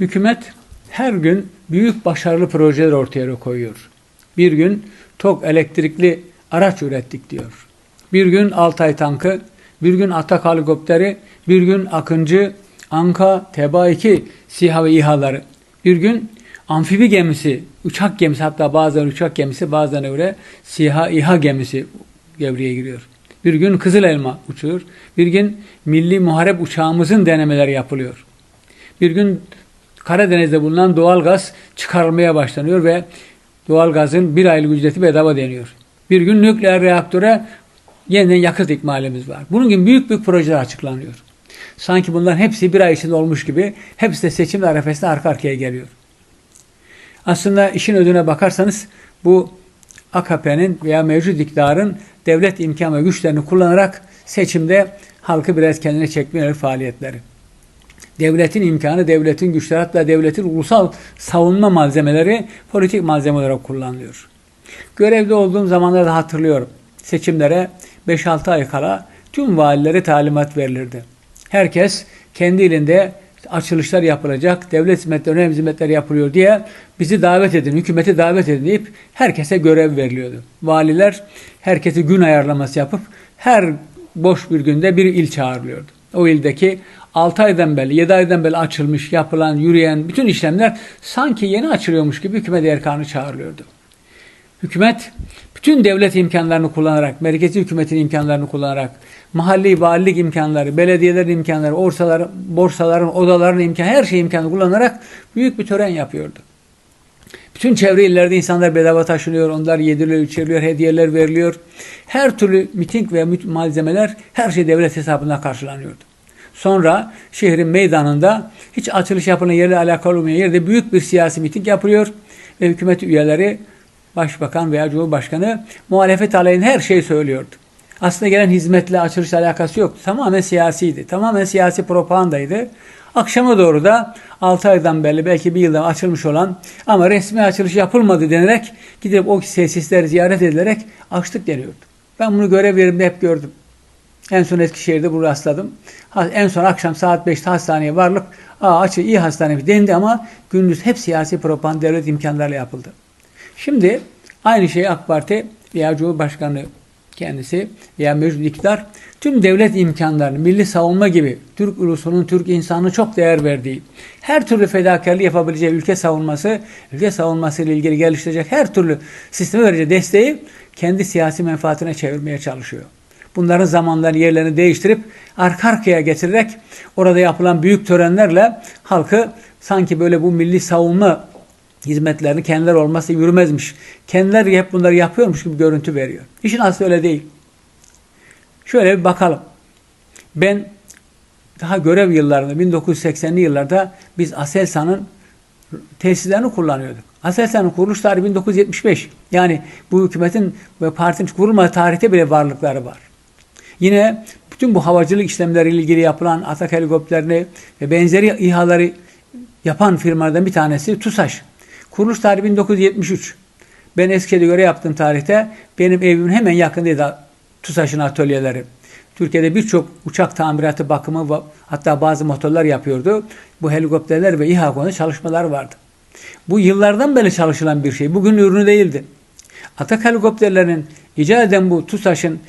Hükümet her gün büyük başarılı projeler ortaya koyuyor. Bir gün TOK elektrikli araç ürettik diyor. Bir gün Altay tankı, bir gün Atak helikopteri, bir gün Akıncı, Anka, TBA-2 SİHA ve İHA'ları. Bir gün amfibi gemisi, uçak gemisi hatta bazen uçak gemisi bazen öyle SİHA, İHA gemisi devreye giriyor. Bir gün Kızıl Elma uçuyor. Bir gün milli muharep uçağımızın denemeleri yapılıyor. Bir gün Karadeniz'de bulunan doğal gaz çıkarılmaya başlanıyor ve doğal gazın bir aylık ücreti bedava deniyor. Bir gün nükleer reaktöre yeniden yakıt ikmalimiz var. Bunun gibi büyük büyük projeler açıklanıyor. Sanki bunların hepsi bir ay içinde olmuş gibi hepsi de seçim arefesinde arka arkaya geliyor. Aslında işin ödüne bakarsanız bu AKP'nin veya mevcut iktidarın devlet imkan ve güçlerini kullanarak seçimde halkı biraz kendine çekme yönelik faaliyetleri. Devletin imkanı, devletin güçleri hatta devletin ulusal savunma malzemeleri politik malzeme olarak kullanılıyor. Görevde olduğum zamanlarda hatırlıyorum. Seçimlere 5-6 ay kala tüm valilere talimat verilirdi. Herkes kendi ilinde açılışlar yapılacak, devlet hizmetleri, önemli hizmetler yapılıyor diye bizi davet edin, hükümeti davet edin deyip herkese görev veriliyordu. Valiler herkesi gün ayarlaması yapıp her boş bir günde bir il çağırılıyordu. O ildeki 6 aydan beri, 7 aydan beri açılmış, yapılan, yürüyen bütün işlemler sanki yeni açılıyormuş gibi hükümet erkanı çağırılıyordu. Hükümet bütün devlet imkanlarını kullanarak, merkezi hükümetin imkanlarını kullanarak, mahalli valilik imkanları, belediyelerin imkanları, borsalar, borsaların, odaların imkanı, her şey imkanı kullanarak büyük bir tören yapıyordu. Bütün çevre illerde insanlar bedava taşınıyor, onlar yediriliyor, içiriliyor, hediyeler veriliyor. Her türlü miting ve malzemeler her şey devlet hesabına karşılanıyordu. Sonra şehrin meydanında hiç açılış yapılan yerle alakalı olmayan yerde büyük bir siyasi miting yapılıyor ve hükümet üyeleri başbakan veya cumhurbaşkanı muhalefet aleyhine her şeyi söylüyordu. Aslında gelen hizmetle açılışla alakası yoktu. Tamamen siyasiydi. Tamamen siyasi propagandaydı. Akşama doğru da 6 aydan beri belki bir yıldan açılmış olan ama resmi açılış yapılmadı denerek gidip o tesisleri ziyaret edilerek açtık deniyordu. Ben bunu görev yerimde hep gördüm. En son Eskişehir'de bunu rastladım. En son akşam saat 5'te hastaneye varlık Aa, açı iyi hastane dendi ama gündüz hep siyasi propaganda devlet imkanlarıyla yapıldı. Şimdi aynı şey AK Parti veya Cumhurbaşkanı kendisi veya mevcut iktidar tüm devlet imkanlarını, milli savunma gibi Türk ulusunun, Türk insanı çok değer verdiği, her türlü fedakarlığı yapabileceği ülke savunması, ülke savunması ile ilgili geliştirecek her türlü sisteme vereceği desteği kendi siyasi menfaatine çevirmeye çalışıyor. Bunların zamanlarını, yerlerini değiştirip arka arkaya getirerek orada yapılan büyük törenlerle halkı sanki böyle bu milli savunma hizmetlerini kendileri olmazsa yürümezmiş. Kendileri hep bunları yapıyormuş gibi görüntü veriyor. İşin aslı öyle değil. Şöyle bir bakalım. Ben daha görev yıllarında 1980'li yıllarda biz Aselsan'ın tesislerini kullanıyorduk. Aselsan'ın kuruluş tarihi 1975. Yani bu hükümetin ve partinin kurulma tarihte bile varlıkları var. Yine bütün bu havacılık işlemleriyle ilgili yapılan Atak helikopterini ve benzeri İHA'ları yapan firmalardan bir tanesi TUSAŞ. Kuruluş tarihi 1973. Ben Eskişehir'de göre yaptığım tarihte benim evimin hemen yakındaydı TUSAŞ'ın atölyeleri. Türkiye'de birçok uçak tamiratı, bakımı hatta bazı motorlar yapıyordu. Bu helikopterler ve İHA konuda çalışmalar vardı. Bu yıllardan beri çalışılan bir şey. Bugün ürünü değildi. Atak helikopterlerinin icat eden bu TUSAŞ'ın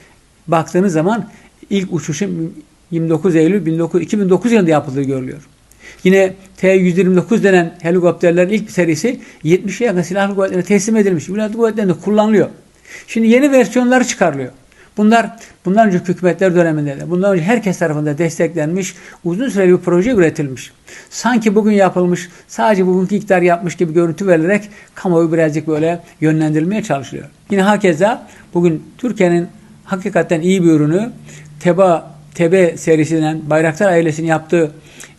baktığınız zaman ilk uçuşun 29 Eylül 2009 yılında yapıldığı görülüyor. Yine T-129 denen helikopterlerin ilk serisi 70'e yakın silahlı kuvvetlere teslim edilmiş. Milli kuvvetlerinde kullanılıyor. Şimdi yeni versiyonları çıkarılıyor. Bunlar bundan önce hükümetler döneminde de bundan önce herkes tarafından desteklenmiş uzun süreli bir proje üretilmiş. Sanki bugün yapılmış sadece bugünkü iktidar yapmış gibi görüntü verilerek kamuoyu birazcık böyle yönlendirilmeye çalışılıyor. Yine hakeza bugün Türkiye'nin hakikaten iyi bir ürünü TEBA TB serisinden Bayraktar ailesinin yaptığı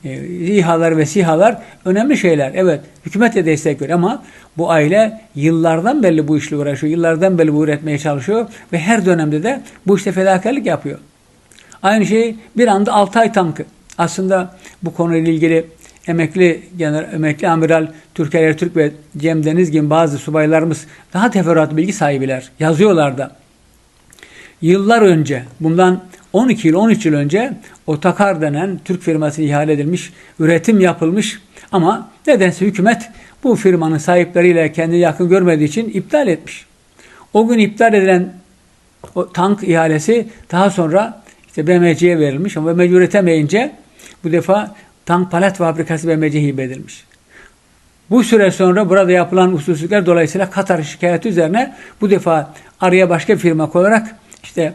e, İHA'lar ve SİHA'lar önemli şeyler. Evet hükümet de destek veriyor ama bu aile yıllardan beri bu işle uğraşıyor. Yıllardan beri bu üretmeye çalışıyor ve her dönemde de bu işte fedakarlık yapıyor. Aynı şey bir anda Altay tankı. Aslında bu konuyla ilgili emekli general, emekli amiral Türker Ertürk ve Cem Deniz gibi bazı subaylarımız daha teferruatlı bilgi sahibiler. Yazıyorlar da. Yıllar önce bundan 12 yıl 13 yıl önce Otakar denen Türk firması ihale edilmiş, üretim yapılmış Ama nedense hükümet bu firmanın sahipleriyle kendini yakın görmediği için iptal etmiş. O gün iptal edilen o tank ihalesi daha sonra işte BMC'ye verilmiş ama BMC üretemeyince bu defa tank palet fabrikası BMC'ye hibe edilmiş. Bu süre sonra burada yapılan usulsüzlükler dolayısıyla Katar şikayeti üzerine bu defa araya başka firma koyarak işte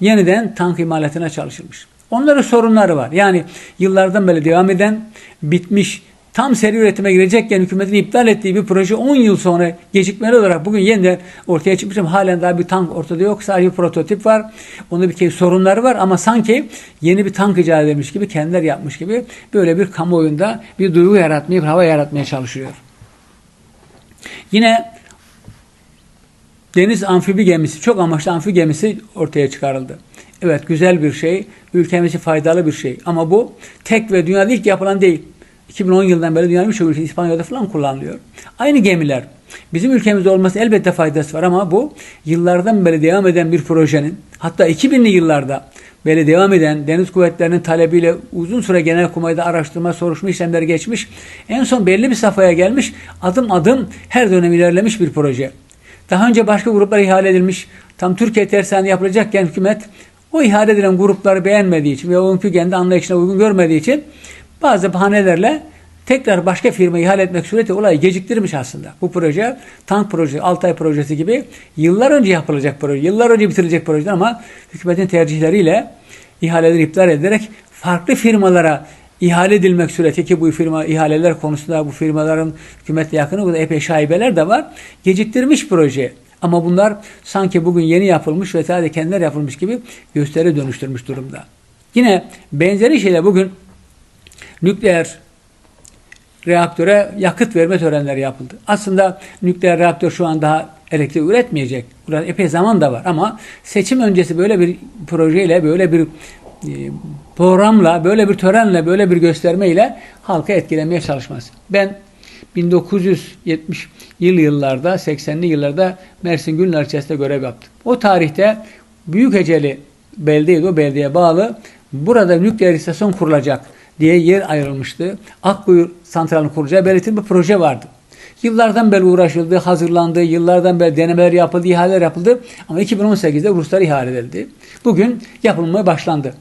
yeniden tank imalatına çalışılmış. Onların sorunları var. Yani yıllardan beri devam eden, bitmiş, tam seri üretime girecekken hükümetin iptal ettiği bir proje 10 yıl sonra gecikmeli olarak bugün yeniden ortaya çıkmış halen daha bir tank ortada yok. Sadece bir prototip var. Onda bir kez sorunları var ama sanki yeni bir tank icat edilmiş gibi, kendiler yapmış gibi böyle bir kamuoyunda bir duygu yaratmaya, bir hava yaratmaya çalışıyor. Yine deniz amfibi gemisi, çok amaçlı amfibi gemisi ortaya çıkarıldı. Evet güzel bir şey, ülkemiz için faydalı bir şey. Ama bu tek ve dünyada ilk yapılan değil. 2010 yılından beri dünyanın birçok ülkesi İspanya'da falan kullanılıyor. Aynı gemiler. Bizim ülkemizde olması elbette faydası var ama bu yıllardan beri devam eden bir projenin hatta 2000'li yıllarda böyle devam eden deniz kuvvetlerinin talebiyle uzun süre genelkurmayda araştırma, soruşturma işlemleri geçmiş. En son belli bir safhaya gelmiş. Adım adım her dönem ilerlemiş bir proje. Daha önce başka gruplar ihale edilmiş. Tam Türkiye tersanı yapılacakken hükümet o ihale edilen grupları beğenmediği için ve o kendi anlayışına uygun görmediği için bazı bahanelerle tekrar başka firma ihale etmek sureti olayı geciktirmiş aslında. Bu proje tank projesi, Altay projesi gibi yıllar önce yapılacak proje, yıllar önce bitirilecek proje ama hükümetin tercihleriyle ihaleleri iptal ederek farklı firmalara ihale edilmek sureti ki bu firma ihaleler konusunda bu firmaların hükümetle yakını da epey şaibeler de var. Geciktirmiş proje. Ama bunlar sanki bugün yeni yapılmış ve sadece kendileri yapılmış gibi gösteri dönüştürmüş durumda. Yine benzeri şeyler bugün nükleer reaktöre yakıt verme törenleri yapıldı. Aslında nükleer reaktör şu an daha elektrik üretmeyecek. Burada epey zaman da var ama seçim öncesi böyle bir projeyle, böyle bir programla, böyle bir törenle, böyle bir göstermeyle halka etkilemeye çalışması. Ben 1970 yıl yıllarda, 80'li yıllarda Mersin Gülnar ilçesinde görev yaptım. O tarihte Büyükeceli beldeydi, o beldeye bağlı. Burada nükleer istasyon kurulacak diye yer ayrılmıştı. Akkuyu santralını kuracağı belirtilmiş bir proje vardı. Yıllardan beri uğraşıldı, hazırlandı, yıllardan beri denemeler yapıldı, ihaleler yapıldı. Ama 2018'de Ruslar ihale edildi. Bugün yapılmaya başlandı.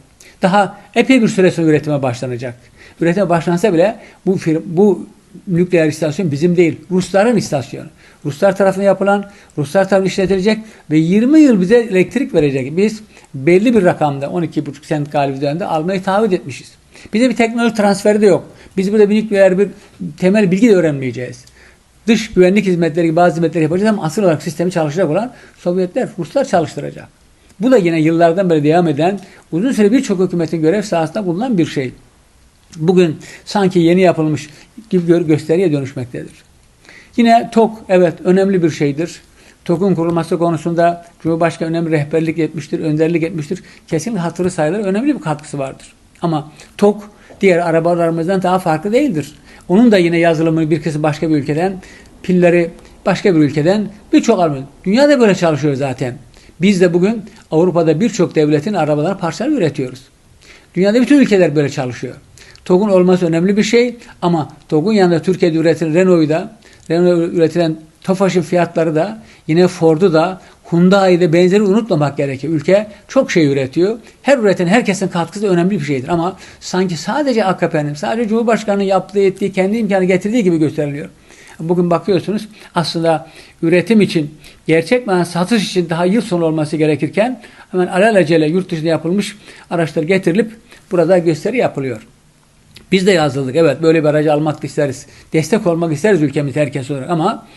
Daha epey bir süre sonra üretime başlanacak. Üretime başlansa bile bu, firm, bu nükleer istasyon bizim değil, Rusların istasyonu. Ruslar tarafından yapılan, Ruslar tarafından işletilecek ve 20 yıl bize elektrik verecek. Biz belli bir rakamda 12,5 sent galiba üzerinde almayı taahhüt etmişiz. Bize bir teknoloji transferi de yok. Biz burada bir nükleer bir temel bilgi de öğrenmeyeceğiz. Dış güvenlik hizmetleri gibi bazı hizmetleri yapacağız ama asıl olarak sistemi çalışacak olan Sovyetler, Ruslar çalıştıracak. Bu da yine yıllardan beri devam eden, uzun süre birçok hükümetin görev sahasında bulunan bir şey. Bugün sanki yeni yapılmış gibi gösteriye dönüşmektedir. Yine TOK evet önemli bir şeydir. TOK'un kurulması konusunda Cumhurbaşkanı önemli rehberlik etmiştir, önderlik etmiştir. Kesinlikle hatırı sayılır, önemli bir katkısı vardır. Ama TOK diğer arabalarımızdan daha farklı değildir. Onun da yine yazılımı bir kısmı başka bir ülkeden, pilleri başka bir ülkeden birçok araba. Dünyada böyle çalışıyor zaten. Biz de bugün Avrupa'da birçok devletin arabaları parçaları üretiyoruz. Dünyada bütün ülkeler böyle çalışıyor. TOG'un olması önemli bir şey ama TOG'un yanında Türkiye'de üretilen Renault'u da, Renault üretilen Tofaş'ın fiyatları da, yine Ford'u da, Hyundai'de benzeri unutmamak gerekiyor. Ülke çok şey üretiyor. Her üreten herkesin katkısı önemli bir şeydir. Ama sanki sadece AKP'nin, sadece Cumhurbaşkanı'nın yaptığı, ettiği, kendi imkanı getirdiği gibi gösteriliyor. Bugün bakıyorsunuz aslında üretim için, gerçek manada satış için daha yıl sonu olması gerekirken hemen alelacele yurt dışında yapılmış araçlar getirilip burada gösteri yapılıyor. Biz de yazıldık. Evet böyle bir aracı almak isteriz. Destek olmak isteriz ülkemiz herkes olarak ama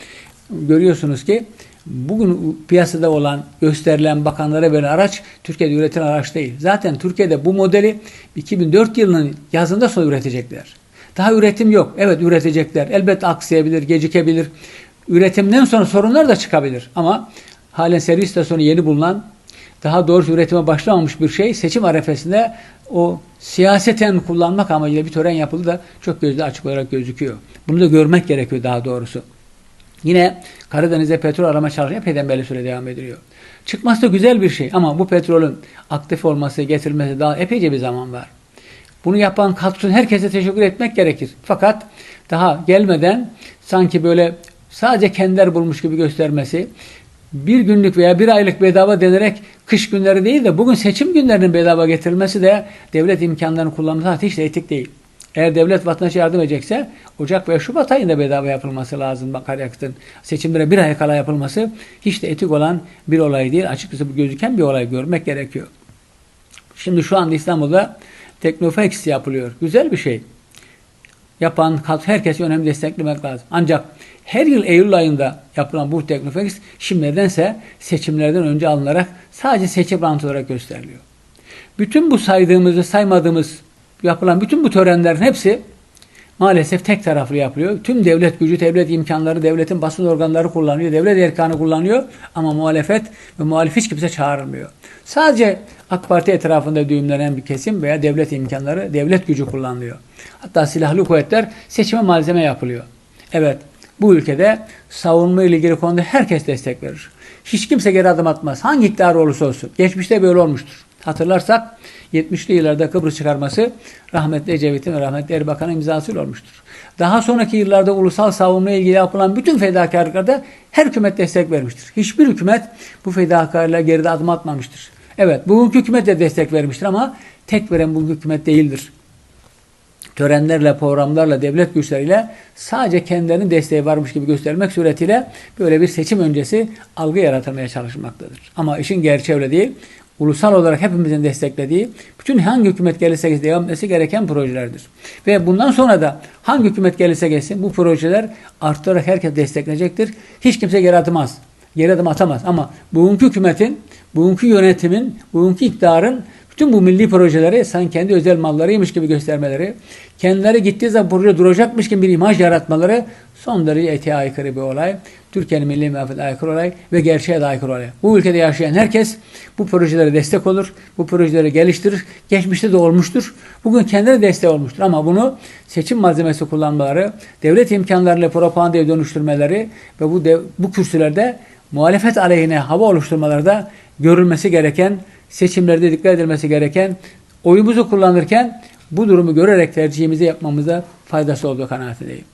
görüyorsunuz ki bugün piyasada olan gösterilen bakanlara verilen araç Türkiye'de üretilen araç değil. Zaten Türkiye'de bu modeli 2004 yılının yazında sonra üretecekler. Daha üretim yok. Evet üretecekler. Elbette aksayabilir, gecikebilir. Üretimden sonra sorunlar da çıkabilir. Ama halen servis istasyonu yeni bulunan daha doğrusu üretime başlamamış bir şey seçim arefesinde o siyaseten kullanmak amacıyla bir tören yapıldı da çok gözde açık olarak gözüküyor. Bunu da görmek gerekiyor daha doğrusu. Yine Karadeniz'de petrol arama çalışması epeyden belli süre devam ediliyor. Çıkması da güzel bir şey ama bu petrolün aktif olması, getirilmesi daha epeyce bir zaman var. Bunu yapan katkısını herkese teşekkür etmek gerekir. Fakat daha gelmeden sanki böyle sadece kendileri bulmuş gibi göstermesi, bir günlük veya bir aylık bedava denerek kış günleri değil de bugün seçim günlerinin bedava getirilmesi de devlet imkanlarını kullanması hiç de etik değil. Eğer devlet vatandaşa yardım edecekse Ocak veya Şubat ayında bedava yapılması lazım akaryakıtın. Seçimlere bir ay kala yapılması hiç de etik olan bir olay değil. Açıkçası bu gözüken bir olay görmek gerekiyor. Şimdi şu anda İstanbul'da Teknofex yapılıyor. Güzel bir şey. Yapan herkesi önemli desteklemek lazım. Ancak her yıl Eylül ayında yapılan bu Teknofex şimdi nedense seçimlerden önce alınarak sadece seçim rantı olarak gösteriliyor. Bütün bu saydığımızı saymadığımız yapılan bütün bu törenlerin hepsi maalesef tek taraflı yapılıyor. Tüm devlet gücü, devlet imkanları, devletin basın organları kullanıyor, devlet erkanı kullanıyor ama muhalefet ve muhalif hiç kimse çağrılmıyor. Sadece AK Parti etrafında düğümlenen bir kesim veya devlet imkanları, devlet gücü kullanılıyor. Hatta silahlı kuvvetler seçime malzeme yapılıyor. Evet, bu ülkede savunma ile ilgili konuda herkes destek verir. Hiç kimse geri adım atmaz. Hangi iktidar olursa olsun. Geçmişte böyle olmuştur. Hatırlarsak 70'li yıllarda Kıbrıs çıkarması rahmetli Ecevit'in ve rahmetli Erbakan'ın imzasıyla olmuştur. Daha sonraki yıllarda ulusal savunma ilgili yapılan bütün fedakarlıklarda her hükümet destek vermiştir. Hiçbir hükümet bu fedakarlığa geride adım atmamıştır. Evet bugünkü hükümet de destek vermiştir ama tek veren bugünkü hükümet değildir. Törenlerle, programlarla, devlet güçleriyle sadece kendilerinin desteği varmış gibi göstermek suretiyle böyle bir seçim öncesi algı yaratılmaya çalışmaktadır. Ama işin gerçeği öyle değil ulusal olarak hepimizin desteklediği, bütün hangi hükümet gelirse devam etmesi gereken projelerdir. Ve bundan sonra da hangi hükümet gelirse gelsin bu projeler artarak herkes destekleyecektir. Hiç kimse geri atmaz. Geri adım atamaz. Ama bugünkü hükümetin, bugünkü yönetimin, bugünkü iktidarın bütün bu milli projeleri sanki kendi özel mallarıymış gibi göstermeleri, kendileri gittiği zaman proje duracakmış gibi bir imaj yaratmaları son derece etiğe aykırı bir olay. Türkiye'nin milli menfaatine aykırı olay ve gerçeğe de aykırı olay. Bu ülkede yaşayan herkes bu projelere destek olur, bu projeleri geliştirir. Geçmişte de olmuştur. Bugün kendine destek olmuştur ama bunu seçim malzemesi kullanmaları, devlet imkanlarıyla propagandaya dönüştürmeleri ve bu dev, bu kürsülerde muhalefet aleyhine hava oluşturmaları da görülmesi gereken, seçimlerde dikkat edilmesi gereken, oyumuzu kullanırken bu durumu görerek tercihimizi yapmamıza faydası olduğu kanaatindeyim.